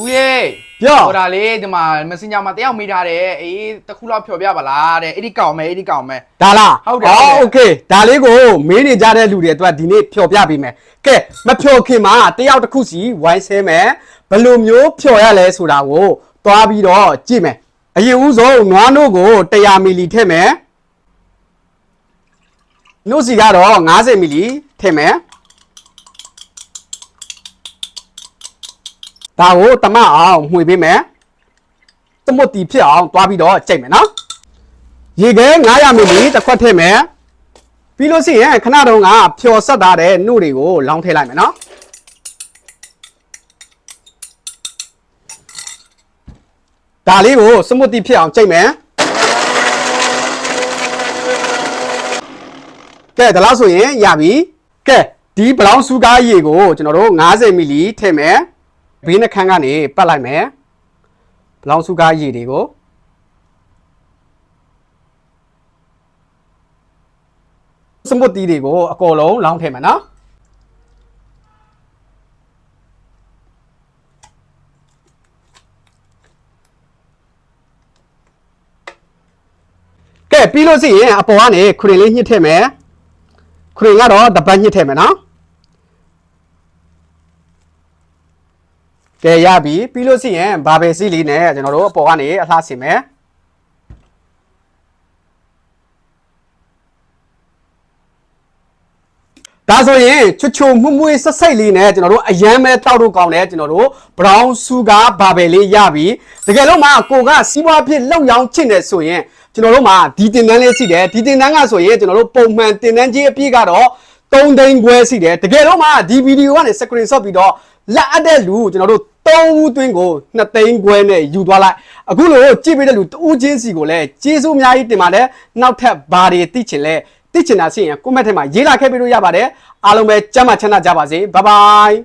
ဦးရေပြောဟိုဒါလေးဒီမှာ messenger မှာတယောက်မိထားတယ်အေးတခုလောက်ဖြော်ပြပါလားတဲ့အဲ့ဒီကောင်မဲအဲ့ဒီကောင်မဲဒါလားဟုတ်တယ်ဟုတ် okay ဒါလေးကိုမေးနေကြတဲ့လူတွေအတွက်ဒီနေ့ဖြော်ပြပေးမယ်ကဲမဖြော်ခင်မှာတယောက်တစ်ခုစီဝိုင်းဆဲမယ်ဘယ်လိုမျိုးဖြော်ရလဲဆိုတာကိုသွားပြီးတော့ကြည့်မယ်အရင်ဦးဆုံးနွားနို့ကို100မီလီထည့်မယ်နို့စီကတော့90မီလီထည့်မယ် ဒါကိုတမအောင်မှွေပေးမယ်သမတ်တီဖြစ်အောင်တွားပြီးတော့ကြိတ်မယ်နော်ရေခဲ900မီလီတစ်ခွက်ထည့်မယ်ပြီးလို့ရှိရင်ခဏတုန်းကဖြော်ဆက်ထားတဲ့နှုတ်တွေကိုလောင်းထည့်လိုက်မယ်နော်ဒါလေးကိုစမွတ်တီဖြစ်အောင်ကြိတ်မယ်ကဲဒါလို့ဆိုရင်ရပြီကဲဒီဘလောင်းစူကားရေကိုကျွန်တော်တို့90မီလီထည့်မယ် ဘေးနှခမ်းကနေပတ်လိုက်မယ်ဘလောင်းစူကားရေတွေကိုစမွတ်တီတွေကိုအကောလုံးလောင်းထည့်မယ်နော်ကဲပြီးလို့ရှိရင်အပေါ်ကနေခရင်လေးညှစ်ထည့်မယ်ခရင်ကတော့တပတ်ညှစ်ထည့်မယ်နော် ကဲရပြီပြီးလို့ရှိရင်ဘာဘယ်စီလေးနဲ့ကျွန်တော်တို့အပေါ်ကနေအလှဆင်မယ်ဒါဆိုရင်ချွတ်ချုံမှုမွေးဆက်စိတ်လေးနဲ့ကျွန်တော်တို့အရန်မဲတောက်တို့ကောင်းတယ်ကျွန်တော်တို့ brown sugar ဘာဘယ်လေးရပြီတကယ်လို့မှကိုကစီးပွားဖြစ်လောက်ရောင်းချစ်နေဆိုရင်ကျွန်တော်တို့မှာဒီတင်တန်းလေးရှိတယ်ဒီတင်တန်းကဆိုရင်ကျွန်တော်တို့ပုံမှန်တင်တန်းကြီးအပြည့်ကတော့ 3သိန်းခွဲရှိတယ်တကယ်လို့မှဒီဗီဒီယိုကနေ screenshot ပြီးတော့လက်အပ်တဲ့လူကျွန်တော်တို့3ဦးသွင်းကို2သိန်းခွဲနဲ့ယူသွားလိုက်အခုလို့ကြည့်ပေးတဲ့လူတူးချင်းစီကိုလည်းကျေးဇူးအများကြီးတင်ပါတယ်နောက်ထပ်ဘာတွေသိချင်လဲသိချင်တာရှိရင် comment ထဲမှာရေးလာခဲ့ပြီးလို့ရပါတယ်အားလုံးပဲကျမ်းမာချမ်းသာကြပါစေဘိုင်ဘိုင်